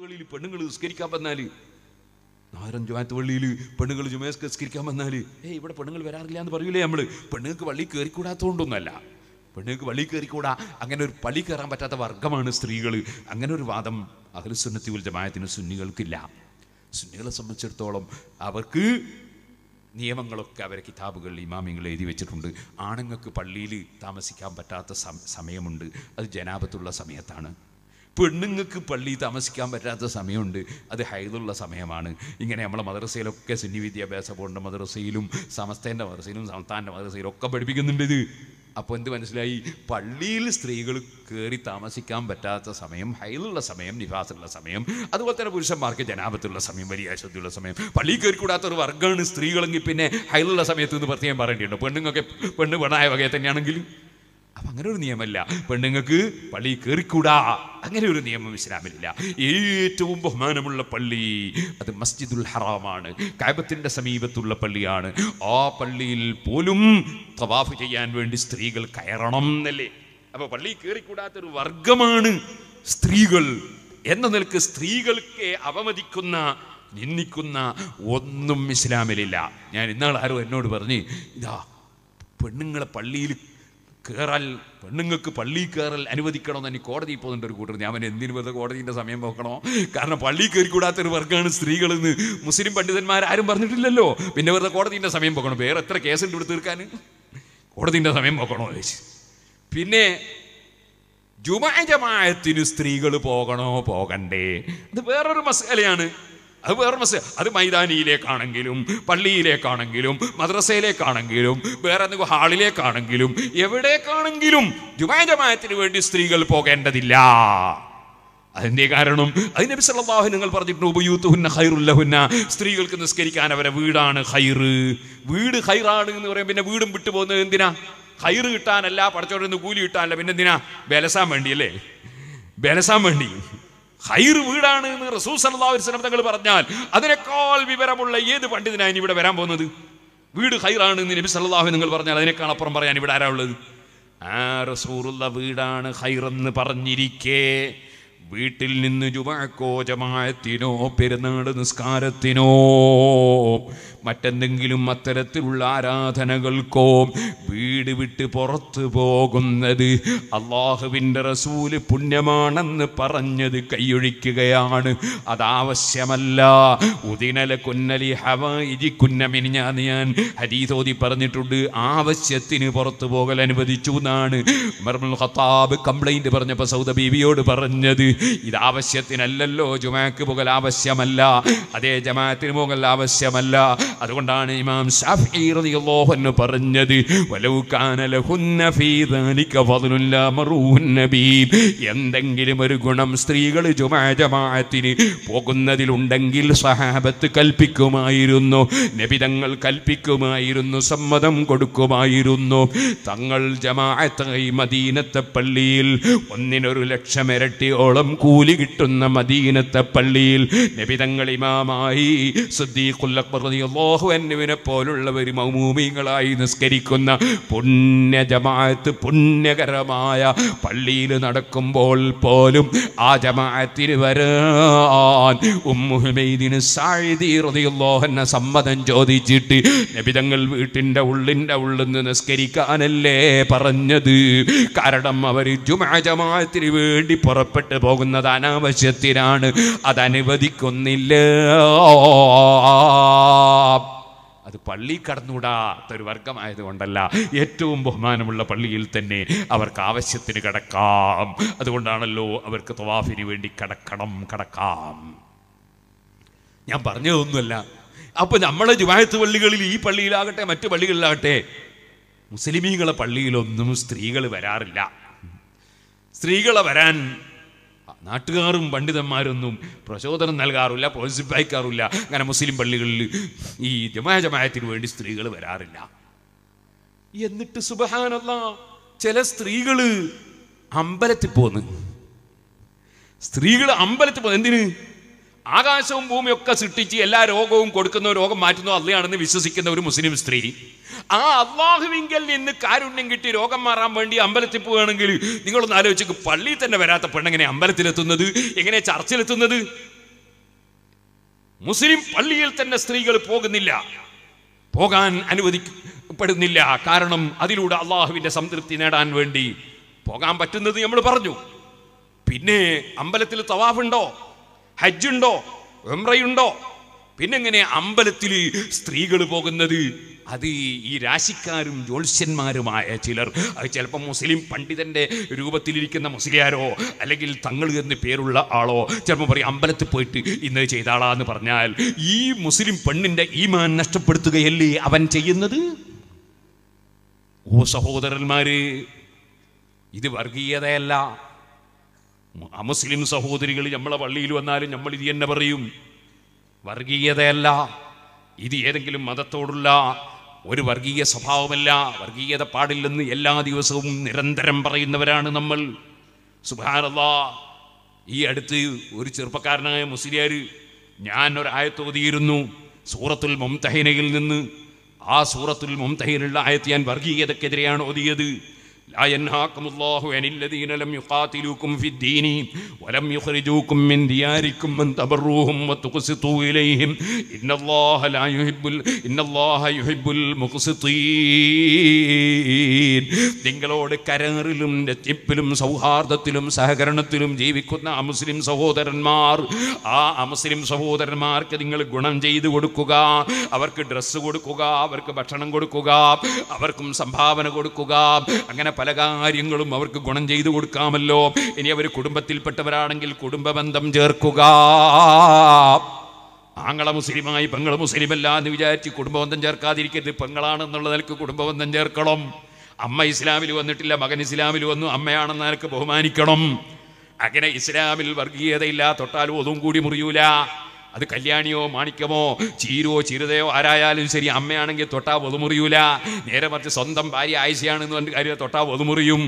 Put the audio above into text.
പള്ളിയിൽ പെണ്ണുങ്ങൾ നിസ്കരിക്കാൻ വന്നാൽ? നാരം ജുമാത്ത് പള്ളിയിൽ പെണ്ണുങ്ങൾ ജുമേസ് നിസ്കരിക്കാൻ വന്നാൽ? ഏയ് ഇവിടെ പെണ്ണുങ്ങൾ വരാറില്ല എന്ന് പറയൂലേ നമ്മൾ പെണ്ണുങ്ങൾക്ക് വള്ളി കയറിക്കൂടാത്തതുകൊണ്ടൊന്നുമല്ല പെണ്ണുങ്ങൾക്ക് വള്ളി കയറിക്കൂടാ. അങ്ങനെ ഒരു പള്ളി കയറാൻ പറ്റാത്ത വർഗമാണ് സ്ത്രീകൾ അങ്ങനെ ഒരു വാദം അഖിലുസുന്നത്തി ഉൽ ജമാഅത്തിന് സുന്നികൾക്കില്ല. സുന്നികളെ സംബന്ധിച്ചിടത്തോളം അവർക്ക് നിയമങ്ങളൊക്കെ അവരെ കിതാബുകളിൽ ഇമാമിങ്ങൾ എഴുതി വെച്ചിട്ടുണ്ട്. ആണുങ്ങൾക്ക് പള്ളിയിൽ താമസിക്കാൻ പറ്റാത്ത സമയമുണ്ട്. അത് ജനാപത്തുള്ള സമയത്താണ്. പെണ്ണുങ്ങൾക്ക് പള്ളി താമസിക്കാൻ പറ്റാത്ത സമയമുണ്ട്. അത് ഹൈദുള്ള സമയമാണ്. ഇങ്ങനെ നമ്മളെ മദ്രസയിലൊക്കെ സുന്നി വിദ്യാഭ്യാസ ബോർഡിന്റെ മദ്രസയിലും സമസ്തേന്റെ മദ്രസയിലും സംസ്ഥാനന്റെ മദ്രസയിലും ഒക്കെ പഠിപ്പിക്കുന്നുണ്ട് ഇത്. അപ്പോൾ എന്ത് മനസ്സിലായി? പള്ളിയിൽ സ്ത്രീകൾ കയറി താമസിക്കാൻ പറ്റാത്ത സമയം ഹൈലുള്ള സമയം നിവാസുള്ള സമയം അതുപോലെ തന്നെ പുരുഷന്മാർക്ക് ജനാപത്തുള്ള സമയം വലിയ അശുദ്ധിയുള്ള സമയം. പള്ളിയിൽ കയറിക്കൂടാത്ത ഒരു വർഗമാണ് സ്ത്രീകളെങ്കിൽ പിന്നെ ഹൈലുള്ള സമയത്ത് നിന്ന് പ്രത്യേകം പറയേണ്ടിയുണ്ട്. പെണ്ണുങ്ങൾക്ക് പെണ്ണ് പെണ്ണായ വകയെ തന്നെയാണെങ്കിൽ അപ്പം അങ്ങനെ ഒരു നിയമമല്ല പെണ്ണുങ്ങൾക്ക് പള്ളി കയറിക്കൂടാ അങ്ങനെ ഒരു നിയമം ഇസ്ലാമിലില്ല. ഏറ്റവും ബഹുമാനമുള്ള പള്ളി അത് മസ്ജിദുൽ ഹറാമാണ്. കാബത്തിന്റെ സമീപത്തുള്ള പള്ളിയാണ്. ആ പള്ളിയിൽ പോലും തവാഫ് ചെയ്യാൻ വേണ്ടി സ്ത്രീകൾ കയറണം എന്നല്ലേ. അപ്പൊ പള്ളി കയറിക്കൂടാത്തൊരു വർഗമാണ് സ്ത്രീകൾ. എന്ന നിലയ്ക്ക് സ്ത്രീകൾക്ക് അവമതിക്കുന്ന നിന്ദിക്കുന്ന ഒന്നും ഇസ്ലാമിലില്ല. ഞാൻ ഇന്നാൾ ആരും എന്നോട് പറഞ്ഞ് ഇതാ പെണ്ണുങ്ങളെ പള്ളിയിൽ കയറാൽ പെണ്ണുങ്ങൾക്ക് പള്ളി കയറൽ അനുവദിക്കണമെന്ന് എനിക്ക് കോടതി പോകുന്നുണ്ട് ഒരു കൂട്ടർ. ഞാൻ എന്തിനു വെറുതെ കോടതിന്റെ സമയം നോക്കണോ? കാരണം പള്ളി കയറിക്കൂടാത്തൊരു വർഗമാണ് സ്ത്രീകളെന്ന് മുസ്ലിം പണ്ഡിതന്മാർ ആരും പറഞ്ഞിട്ടില്ലല്ലോ. പിന്നെ വെറുതെ കോടതിന്റെ സമയം പോകണം? വേറെ എത്ര കേസുണ്ട് ഇവിടെ തീർക്കാൻ? കോടതിന്റെ സമയം നോക്കണോ? പിന്നെ ജുമാ ജമായത്തിന് സ്ത്രീകൾ പോകണോ? പോകണ്ടേ. അത് വേറൊരു മസാലയാണ്. അത് വേറെ മസ്ജിദ് അത് മൈതാനിയിലേക്കാണെങ്കിലും പള്ളിയിലേക്കാണെങ്കിലും മദ്രസയിലേക്കാണെങ്കിലും വേറെ എന്തെങ്കിലും ഹാളിലേക്കാണെങ്കിലും എവിടേക്കാണെങ്കിലും ജുമാ ജമായത്തിന് വേണ്ടി സ്ത്രീകൾ പോകേണ്ടതില്ല. അതിന്റെ കാരണം അതിന് നബി സല്ലല്ലാഹു നിങ്ങൾ പറഞ്ഞിട്ടുണ്ട് ഉപയൂത്തുഹുന്ന ഖൈറുല്ലഹുന്ന സ്ത്രീകൾക്ക് നിസ്കരിക്കാൻ അവരെ വീടാണ് ഹൈറ് വീട് ഹൈറാണ് എന്ന് പറയും പിന്നെ വീടും വിട്ടു പോകുന്നത് എന്തിനാ? ഹൈറ് കിട്ടാനല്ല പടച്ചോടുന്ന് കൂലി കിട്ടാനല്ല പിന്നെ എന്തിനാ ബലസാൻ വേണ്ടിയല്ലേ ബലസാൻ വേണ്ടി. ഹൈറ് വീടാണ് എന്ന് അലൈഹി വസല്ലം തങ്ങൾ പറഞ്ഞാൽ അതിനേക്കാൾ വിവരമുള്ള ഏത് പണ്ഡിതനായി ഇവിടെ വരാൻ പോകുന്നത്? വീട് ഹൈറാണ് എന്ന് നബി അലൈഹി നിങ്ങൾ പറഞ്ഞാൽ അതിനേക്കാൾ അപ്പുറം പറയാൻ ഇവിടെ ആരാ ഉള്ളത്? ആ റസൂറുള്ള വീടാണ് ഹൈറെന്ന് പറഞ്ഞിരിക്കേ. വീട്ടിൽ നിന്ന് ജുവാക്കോ ജമായത്തിനോ പെരുന്നാട് നിസ്കാരത്തിനോ മറ്റെന്തെങ്കിലും അത്തരത്തിലുള്ള ആരാധനകൾക്കോ വീട് വിട്ട് പുറത്തു പോകുന്നത് അള്ളാഹുവിന്റെ റസൂൽ പുണ്യമാണെന്ന് പറഞ്ഞത് കൈയൊഴിക്കുകയാണ്. അതാവശ്യമല്ല. ഉദിനല കുന്നലി ഹവ ഇജി കുന്നമിനിഞ്ഞാന്ന് ഞാൻ ഹരീതോതി പറഞ്ഞിട്ടുണ്ട് ആവശ്യത്തിന് പുറത്തു പോകൽ അനുവദിച്ചു എന്നാണ്. മർമുൽ ഖത്താബ് കംപ്ലൈന്റ് പറഞ്ഞപ്പോൾ സൗദ ബീവിയോട് പറഞ്ഞത്. ഇത് ആവശ്യത്തിനല്ലല്ലോ ജുമാക്ക് പുകൽ ആവശ്യമല്ല. അതേ ജമാഅത്തിന് പുകൽ ആവശ്യമല്ല. അതുകൊണ്ടാണ് ഇമാം ഷാഫി റളിയല്ലാഹു അൻഹു പറഞ്ഞത് ദാലിക എന്തെങ്കിലും ഒരു ഗുണം സ്ത്രീകൾ ജുമാ ജമാഅത്തിന് പോകുന്നതിലുണ്ടെങ്കിൽ സഹാബത്ത് കൽപ്പിക്കുമായിരുന്നു നബിതങ്ങൾ കൽപ്പിക്കുമായിരുന്നു സമ്മതം കൊടുക്കുമായിരുന്നു. തങ്ങൾ ജമാഅത്തായി മദീനത്തെ പള്ളിയിൽ ഒന്നിനൊരു ലക്ഷം ഇരട്ടിയോളം കൂലി കിട്ടുന്ന മദീനത്തെ പള്ളിയിൽ നബിതങ്ങൾ ഇമാമായി അൻഹുവിനെ പോലുള്ളവർ മൗമൂമികളായി നിസ്കരിക്കുന്ന പുണ്യ ജമാഅത്ത് പുണ്യകരമായ പള്ളിയിൽ നടക്കുമ്പോൾ പോലും ആ ജമാഅത്തിന് വരാൻ ഉമ്മുഹുമൈദിന് സാഴിദി റളിയല്ലാഹു അൻഹ സമ്മതം ചോദിച്ചിട്ട് നബിതങ്ങൾ വീട്ടിന്റെ ഉള്ളിന്റെ ഉള്ളിൽ നിസ്കരിക്കാനല്ലേ പറഞ്ഞത്? കാരണം അവർ ജുമാ ജമാഅത്തിന് വേണ്ടി പുറപ്പെട്ടു പോകുന്നത് അനാവശ്യത്തിനാണ്. അത് അനുവദിക്കുന്നില്ല അത് പള്ളി കടന്നുകൂടാത്ത ഒരു വർഗമായതുകൊണ്ടല്ല ഏറ്റവും ബഹുമാനമുള്ള പള്ളിയിൽ തന്നെ അവർക്ക് ആവശ്യത്തിന് കടക്കാം. അതുകൊണ്ടാണല്ലോ അവർക്ക് തവാഫിന് വേണ്ടി കടക്കണം കടക്കാം. ഞാൻ പറഞ്ഞതൊന്നുമല്ല. അപ്പൊ നമ്മളെ ജുമായത്ത് പള്ളികളിൽ ഈ പള്ളിയിലാകട്ടെ മറ്റു പള്ളികളിലാകട്ടെ മുസ്ലിമീങ്ങളെ പള്ളിയിലൊന്നും സ്ത്രീകൾ വരാറില്ല. സ്ത്രീകളെ വരാൻ നാട്ടുകാരും പണ്ഡിതന്മാരൊന്നും പ്രചോദനം നൽകാറില്ല പ്രോത്സാഹിപ്പിക്കാറില്ല അങ്ങനെ മുസ്ലിം പള്ളികളിൽ ഈ ജമായ ജമായത്തിന് വേണ്ടി സ്ത്രീകൾ വരാറില്ല. എന്നിട്ട് സുബഹാനല്ല ചില സ്ത്രീകൾ അമ്പലത്തിൽ പോന്ന്. സ്ത്രീകൾ അമ്പലത്തിൽ പോന്ന് എന്തിന്? ആകാശവും ഭൂമിയൊക്കെ സൃഷ്ടിച്ച് എല്ലാ രോഗവും കൊടുക്കുന്ന രോഗം മാറ്റുന്ന അല്ലയാണെന്ന് വിശ്വസിക്കുന്ന ഒരു മുസ്ലിം സ്ത്രീ. ആ അള്ളാഹുവിങ്കൽ നിന്ന് കാരുണ്യം കിട്ടി രോഗം മാറാൻ വേണ്ടി അമ്പലത്തിൽ പോവുകയാണെങ്കിൽ നിങ്ങളൊന്ന് ആലോചിച്ച് പള്ളിയിൽ തന്നെ വരാത്ത പെണ്ണെങ്ങനെ അമ്പലത്തിലെത്തുന്നത്? എങ്ങനെ ചർച്ചിലെത്തുന്നത്? മുസ്ലിം പള്ളിയിൽ തന്നെ സ്ത്രീകൾ പോകുന്നില്ല. പോകാൻ അനുവദിക്കപ്പെടുന്നില്ല. കാരണം അതിലൂടെ അള്ളാഹുവിന്റെ സംതൃപ്തി നേടാൻ വേണ്ടി പോകാൻ പറ്റുന്നത് നമ്മൾ പറഞ്ഞു. പിന്നെ അമ്പലത്തിൽ തവാഫുണ്ടോ? ഹജ്ജുണ്ടോ? ഉംറയുണ്ടോ? പിന്നെങ്ങനെ അമ്പലത്തിൽ സ്ത്രീകൾ പോകുന്നത്? അത് ഈ രാശിക്കാരും ജ്യോത്സ്യന്മാരുമായ ചിലർ. അത് ചിലപ്പോൾ മുസ്ലിം പണ്ഡിതന്റെ രൂപത്തിലിരിക്കുന്ന മുസ്ലിയാരോ അല്ലെങ്കിൽ തങ്ങൾ എന്ന് പേരുള്ള ആളോ ചിലപ്പോൾ പറയും അമ്പലത്തിൽ പോയിട്ട് ഇന്ന് ചെയ്താളാന്ന് പറഞ്ഞാൽ ഈ മുസ്ലിം പെണ്ണിന്റെ ഈമാൻ നഷ്ടപ്പെടുത്തുകയല്ലേ അവൻ ചെയ്യുന്നത്? ഓ സഹോദരന്മാര് ഇത് വർഗീയതയല്ല. അമുസ്ലിം സഹോദരികൾ നമ്മളെ പള്ളിയിൽ വന്നാലും നമ്മൾ ഇത് തന്നെ പറയും. വർഗീയതയല്ല. ഇത് ഏതെങ്കിലും മതത്തോടുള്ള ഒരു വർഗീയ സ്വഭാവമല്ല. വർഗീയത പാടില്ലെന്ന് എല്ലാ ദിവസവും നിരന്തരം പറയുന്നവരാണ് നമ്മൾ. സുഭാനല്ലാ ഈ അടുത്ത് ഒരു ചെറുപ്പക്കാരനായ മുസ്ലിയാർ ഞാൻ ഒരായത്തോതിയിരുന്നു സൂറത്തുൽ മുംതഹിനയിൽ നിന്ന് ആ സൂറത്തുൽ മുംതഹിനുള്ള ആയത്ത് ഞാൻ വർഗീയതക്കെതിരെയാണ് ഓതിയത്. لا ينهاكم الله عن الذين لم يقاتلوكم في الدين ولم يخرجوكم من دياركم من تبروهم وتقسطوا إليهم إن الله لا يحب ال- إن الله يحب المقسطين നിങ്ങളോട് കരാറിലും രത്തിപ്പിലും സൗഹാർദ്ദത്തിലും സഹകരണത്തിലും ജീവിക്കുന്ന അമുസ്ലിം സഹോദരന്മാർ ആ അമുസ്ലിം സഹോദരന്മാർക്ക് നിങ്ങൾ ഗുണം ചെയ്തു കൊടുക്കുക അവർക്ക് ഡ്രസ്സ് കൊടുക്കുക അവർക്ക് ഭക്ഷണം കൊടുക്കുക അവർക്കും സംഭാവന കൊടുക്കുക അങ്ങനെ പല കാര്യങ്ങളും അവർക്ക് ഗുണം ചെയ്തു കൊടുക്കാമല്ലോ. ഇനി അവർ കുടുംബത്തിൽപ്പെട്ടവരാണെങ്കിൽ കുടുംബ ബന്ധം ചേർക്കുക. ആങ്ങള മുസ്ലിമായി പെങ്ങൾ മുസ്ലിമല്ല എന്ന് വിചാരിച്ച് കുടുംബബന്ധം ചേർക്കാതിരിക്കരുത്. പെങ്ങളാണെന്നുള്ള നിലയ്ക്ക് കുടുംബബന്ധം ചേർക്കണം. അമ്മ ഇസ്ലാമിൽ വന്നിട്ടില്ല മകൻ ഇസ്ലാമിൽ വന്നു അമ്മയാണെന്ന നിലയ്ക്ക് ബഹുമാനിക്കണം. അങ്ങനെ ഇസ്ലാമിൽ വർഗീയതയില്ല തൊട്ടാലും ഒതും കൂടി മുറിയൂല. അത് കല്യാണിയോ മാണിക്കമോ ചീരോ ചിരുതയോ ആരായാലും ശരി അമ്മയാണെങ്കിൽ തൊട്ടാ ഒതുമുറിയൂല നേരെ മറിച്ച് സ്വന്തം ഭാര്യ ആയിഷയാണെന്ന് പറഞ്ഞ കാര്യം തൊട്ടാ ഒതുമുറിയും